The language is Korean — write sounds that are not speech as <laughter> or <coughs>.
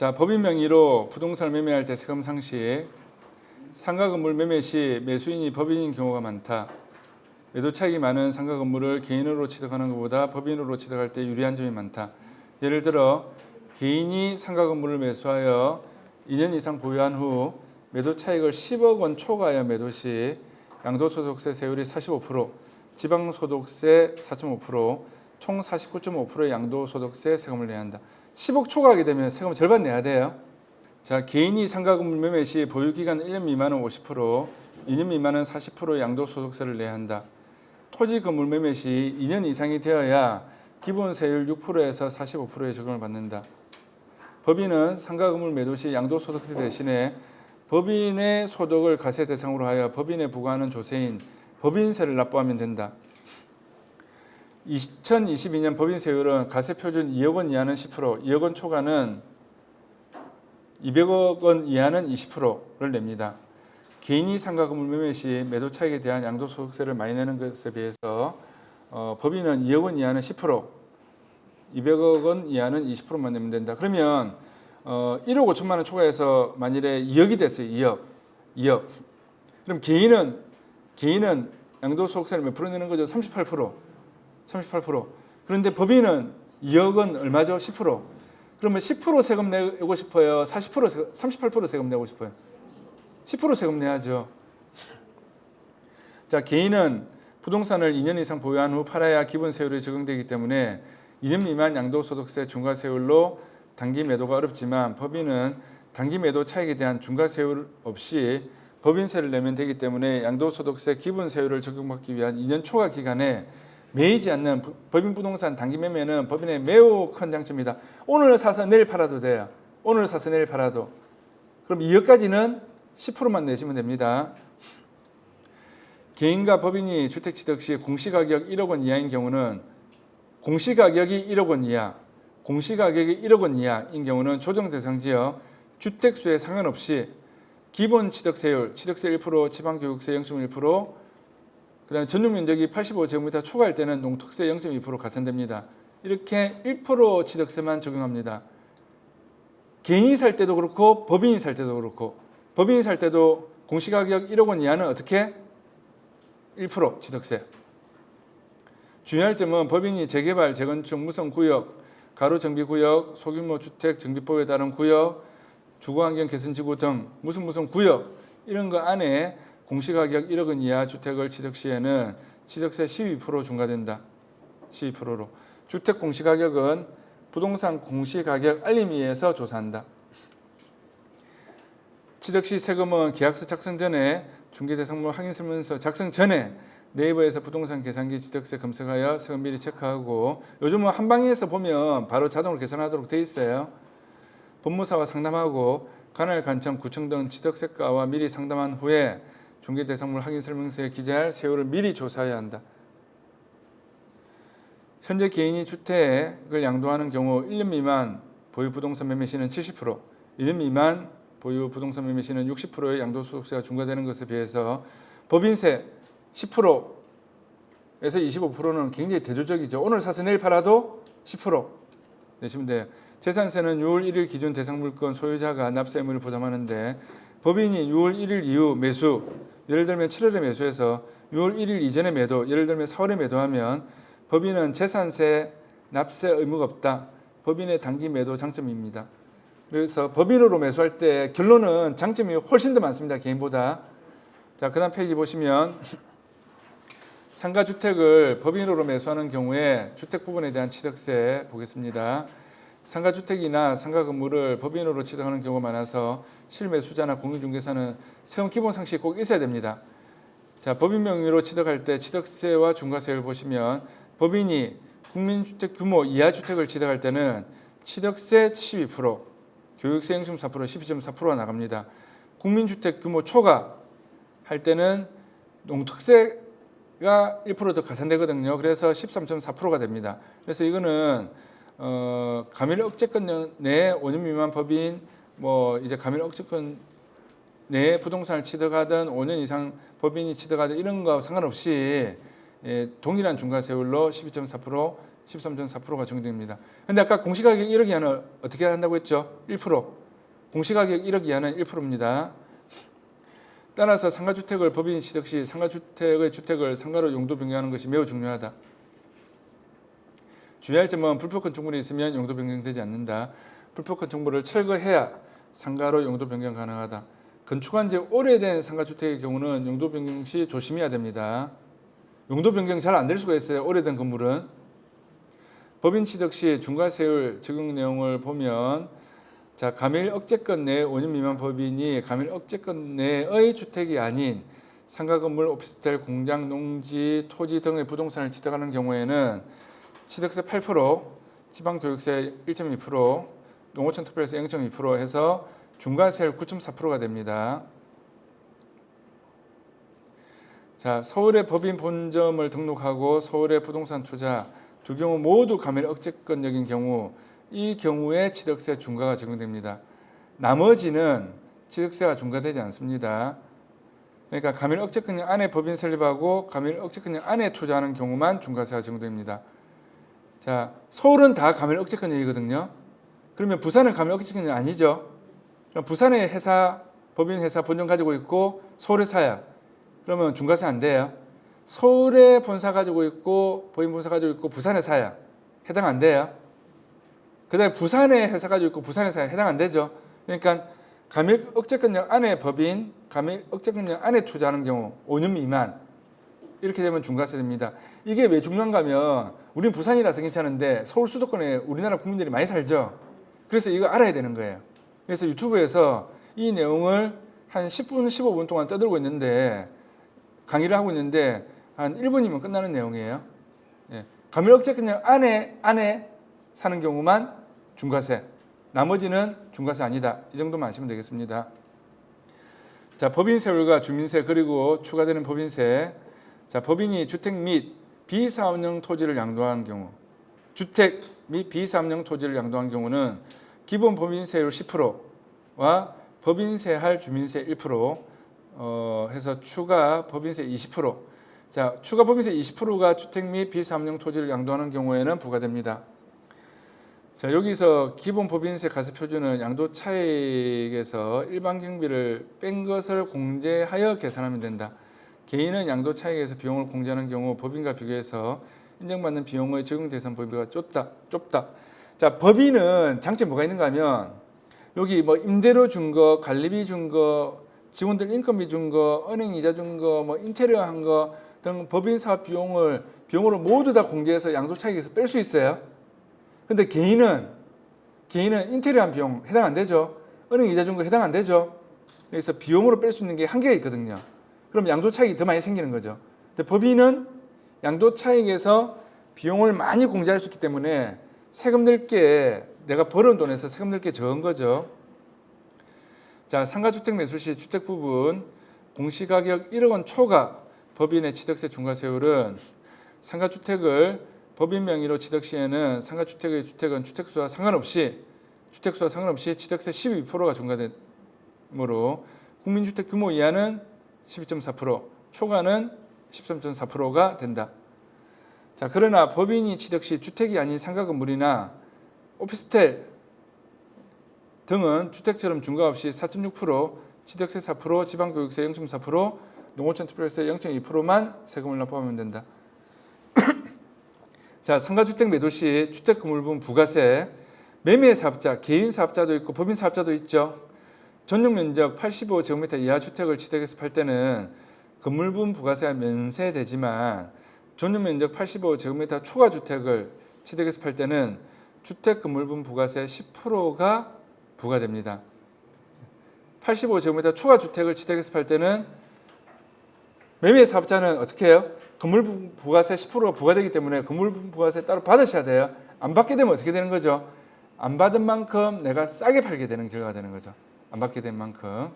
자, 법인 명의로 부동산을 매매할 때 세금 상식. 상가 건물 매매 시 매수인이 법인인 경우가 많다. 매도 차익이 많은 상가 건물을 개인으로 취득하는 것보다 법인으로 취득할 때 유리한 점이 많다. 예를 들어 개인이 상가 건물을 매수하여 2년 이상 보유한 후 매도 차익을 10억 원 초과하여 매도 시 양도소득세 세율이 45%, 지방소득세 4.5%, 총 49.5%의 양도소득세 세금을 내야 한다. 10억 초과하게 되면 세금 절반 내야 돼요. 자, 개인이 상가 건물 매매 시 보유 기간 1년 미만은 50%, 2년 미만은 40% 양도소득세를 내야 한다. 토지 건물 매매 시 2년 이상이 되어야 기본 세율 6%에서 45%의 적용을 받는다. 법인은 상가 건물 매도 시 양도소득세 대신에 법인의 소득을 과세 대상으로 하여 법인에 부과하는 조세인 법인세를 납부하면 된다. 2022년 법인 세율은 과세 표준 2억 원 이하는 10%, 2억 원 초과는 200억 원 이하는 20%를 냅니다. 개인이 상가 건물 매매 시 매도 차익에 대한 양도소득세를 많이 내는 것에 비해서 어, 법인은 2억 원 이하는 10%, 200억 원 이하는 20%만 내면 된다. 그러면 어, 1억 5천만 원 초과해서 만일에 2억이 됐어요. 2억, 2억. 그럼 개인은 개인은 양도소득세를 몇 프로 내는 거죠? 38%, 38%. 그런데 법인은 2억 원 얼마죠? 10%. 그러면 10% 세금 내고 싶어요. 40% 세금, 38% 세금 내고 싶어요. 10% 세금 내야죠. 자, 개인은 부동산을 2년 이상 보유한 후 팔아야 기본 세율이 적용되기 때문에 2년 미만 양도소득세 중과세율로 단기 매도가 어렵지만 법인은 단기 매도 차익에 대한 중과세율 없이 법인세를 내면 되기 때문에 양도소득세 기본세율을 적용받기 위한 2년 초과 기간에 매이지 않는 부- 법인 부동산 단기 매매는 법인의 매우 큰 장점이다. 오늘 사서 내일 팔아도 돼요. 오늘 사서 내일 팔아도. 그럼 2억까지는 10%만 내시면 됩니다. 개인과 법인이 주택 취득 시 공시가격 1억 원 이하인 경우는 공시가격이 1억 원 이하, 공시가격이 1억 원 이하인 경우는 조정 대상 지역 주택수에 상관없이 기본 취득세율, 취득세 1%, 지방교육세 0.1%, 그다음에 전용 면적이 85제곱미터 초과할 때는 농특세 0.2% 가산됩니다. 이렇게 1% 취득세만 적용합니다. 개인이 살 때도 그렇고 법인이 살 때도 그렇고 법인이 살 때도 공시가격 1억 원 이하는 어떻게 1% 취득세. 주의할 점은 법인이 재개발, 재건축, 무선 구역, 가로 정비 구역, 소규모 주택 정비법에 따른 구역, 주거환경 개선 지구 등 무슨 무슨 구역 이런 거 안에 공시가격 1억 원 이하 주택을 취득 시에는 취득세 12% 중과된다. 12%로. 주택 공시가격은 부동산 공시가격 알림위에서 조사한다. 취득 시 세금은 계약서 작성 전에 중개대상물 확인 설문서 작성 전에 네이버에서 부동산 계산기 취득세 검색하여 세금 미리 체크하고 요즘은 한방에서 보면 바로 자동으로 계산하도록 돼 있어요. 법무사와 상담하고 관할 관청 구청 등 취득세가와 미리 상담한 후에 중개대상물 확인 설명서에 기재할 세율을 미리 조사해야 한다. 현재 개인이 주택을 양도하는 경우 1년 미만 보유 부동산 매매 시는 70%, 1년 미만 보유 부동산 매매 시는 60%의 양도 소득세가 중과되는 것에 비해서 법인세 10%에서 25%는 굉장히 대조적이죠. 오늘 사서 내일 팔아도 10% 내시면 돼요. 재산세는 6월 1일 기준 대상 물건 소유자가 납세 의무를 부담하는데 법인이 6월 1일 이후 매수, 예를 들면 7월에 매수해서 6월 1일 이전에 매도, 예를 들면 4월에 매도하면 법인은 재산세 납세 의무가 없다. 법인의 단기 매도 장점입니다. 그래서 법인으로 매수할 때 결론은 장점이 훨씬 더 많습니다. 개인보다. 자, 그 다음 페이지 보시면 <laughs> 상가 주택을 법인으로 매수하는 경우에 주택 부분에 대한 취득세 보겠습니다. 상가 주택이나 상가 건물을 법인으로 취득하는 경우가 많아서 실매수자나 공인중개사는 세금 기본 상식이 꼭 있어야 됩니다. 자, 법인 명의로 취득할 때 취득세와 중과세를 보시면 법인이 국민주택 규모 이하 주택을 취득할 때는 취득세 12%, 교육세 0.4%, 12.4%가 나갑니다. 국민주택 규모 초과 할 때는 농특세가 1%더 가산되거든요. 그래서 13.4%가 됩니다. 그래서 이거는 어, 가밀 억제권 내 5년 미만 법인 뭐 이제 가밀 억제권 내 부동산을 취득하든 5년 이상 법인이 취득하든 이런 거 상관없이 예, 동일한 중과세율로 12.4% 13.4%가 적용됩니다. 근데 아까 공시가격 1억 이하는 어떻게 한다고 했죠? 1%. 공시가격 1억 이하는 1%입니다. 따라서 상가주택을 법인 취득 시 상가주택의 주택을 상가로 용도 변경하는 것이 매우 중요하다. 주의할 점은 불법권 충분히 있으면 용도 변경되지 않는다. 불법권 정보를 철거해야 상가로 용도 변경 가능하다. 건축한 지 오래된 상가주택의 경우는 용도 변경 시 조심해야 됩니다. 용도 변경이 잘 안 될 수가 있어요. 오래된 건물은. 법인 취득 시 중과세율 적용 내용을 보면 자 감일 억제권 내 5년 미만 법인이 감일 억제권 내의 주택이 아닌 상가 건물, 오피스텔, 공장, 농지, 토지 등의 부동산을 취득하는 경우에는 취득세 8%, 지방교육세 1.2%, 농어촌 특별세 0.2% 해서 중과세율 9.4%가 됩니다. 자, 서울의 법인 본점을 등록하고 서울의 부동산 투자 두 경우 모두 감일 억제권역인 경우 이 경우에 취득세 중과가 적용됩니다. 나머지는 취득세가 중과되지 않습니다. 그러니까 감일 억제권역 안에 법인 설립하고 감일 억제권역 안에 투자하는 경우만 중과세가 적용됩니다. 자, 서울은 다 감일 억제권역이거든요. 그러면 부산은 감일 억제권역 아니죠. 부산에 회사 법인 회사 본점 가지고 있고 서울에 사야 그러면 중과세 안 돼요. 서울에 본사 가지고 있고 법인 본사 가지고 있고 부산에 사야 해당 안 돼요. 그다음에 부산에 회사 가지고 있고 부산에 사야 해당 안 되죠. 그러니까 감일 억제권역 안에 법인, 감일 억제권역 안에 투자하는 경우 5년 미만 이렇게 되면 중과세 됩니다. 이게 왜 중요한가면 우린 부산이라서 괜찮은데 서울 수도권에 우리나라 국민들이 많이 살죠. 그래서 이거 알아야 되는 거예요. 그래서 유튜브에서 이 내용을 한 10분, 15분 동안 떠들고 있는데 강의를 하고 있는데 한 1분이면 끝나는 내용이에요. 예. 감일억제 그냥 안에 안에 사는 경우만 중과세. 나머지는 중과세 아니다. 이 정도만 아시면 되겠습니다. 자, 법인세율과 주민세 그리고 추가되는 법인세. 자, 법인이 주택 및 비사업용 토지를 양도한 경우 주택 및 비사업용 토지를 양도한 경우는 기본 법인세율 10%와 법인세 할 주민세 1% 어, 해서 추가 법인세 20%. 자, 추가 법인세 20%가 주택 및 비사업용 토지를 양도하는 경우에는 부과됩니다. 자, 여기서 기본 법인세 가세 표준은 양도 차익에서 일반 경비를 뺀 것을 공제하여 계산하면 된다. 개인은 양도 차익에서 비용을 공제하는 경우 법인과 비교해서 인정받는 비용의 적용 대상 범위가 좁다. 좁다. 자, 법인은 장점이 뭐가 있는가 하면 여기 뭐 임대료 준 거, 관리비 준 거, 직원들 인건비 준 거, 은행 이자 준 거, 뭐 인테리어 한 거 등 법인 사업 비용을 비용으로 모두 다 공제해서 양도 차익에서 뺄 수 있어요. 근데 개인은 개인은 인테리어 한 비용 해당 안 되죠. 은행 이자 준 거 해당 안 되죠. 그래서 비용으로 뺄 수 있는 게 한계가 있거든요. 그럼 양도 차익이 더 많이 생기는 거죠. 근데 법인은 양도 차익에서 비용을 많이 공제할 수 있기 때문에 세금 낼 게 내가 벌은 돈에서 세금 낼 게 적은 거죠. 자, 상가주택 매수 시 주택 부분 공시가격 1억 원 초과 법인의 취득세 중과세율은 상가주택을 법인 명의로 취득 시에는 상가주택의 주택은 주택수와 상관없이 주택수와 상관없이 취득세 12%가 중과되므로 국민주택 규모 이하는 12.4%, 초과는 13.4%가 된다. 자, 그러나 법인이 취득 시 주택이 아닌 상가 건물이나 오피스텔 등은 주택처럼 중과 없이 4.6%, 취득세 4%, 지방교육세 0.4%, 농어촌 특별세 0.2%만 세금을 납부하면 된다. <coughs> 자, 상가주택 매도 시 주택 건물분 부가세, 매매 사업자, 개인 사업자도 있고 법인 사업자도 있죠. 전용 면적 85제곱미터 이하 주택을 취득해서 팔 때는 건물분 부가세가 면세되지만 전용 면적 85제곱미터 초과 주택을 취득해서 팔 때는 주택 건물분 부가세 10%가 부과됩니다. 85제곱미터 초과 주택을 취득해서 팔 때는 매매 사업자는 어떻게 해요? 건물 부가세 10%가 부과되기 때문에 건물 부가세 따로 받으셔야 돼요. 안 받게 되면 어떻게 되는 거죠? 안 받은 만큼 내가 싸게 팔게 되는 결과가 되는 거죠. 안 받게 된 만큼.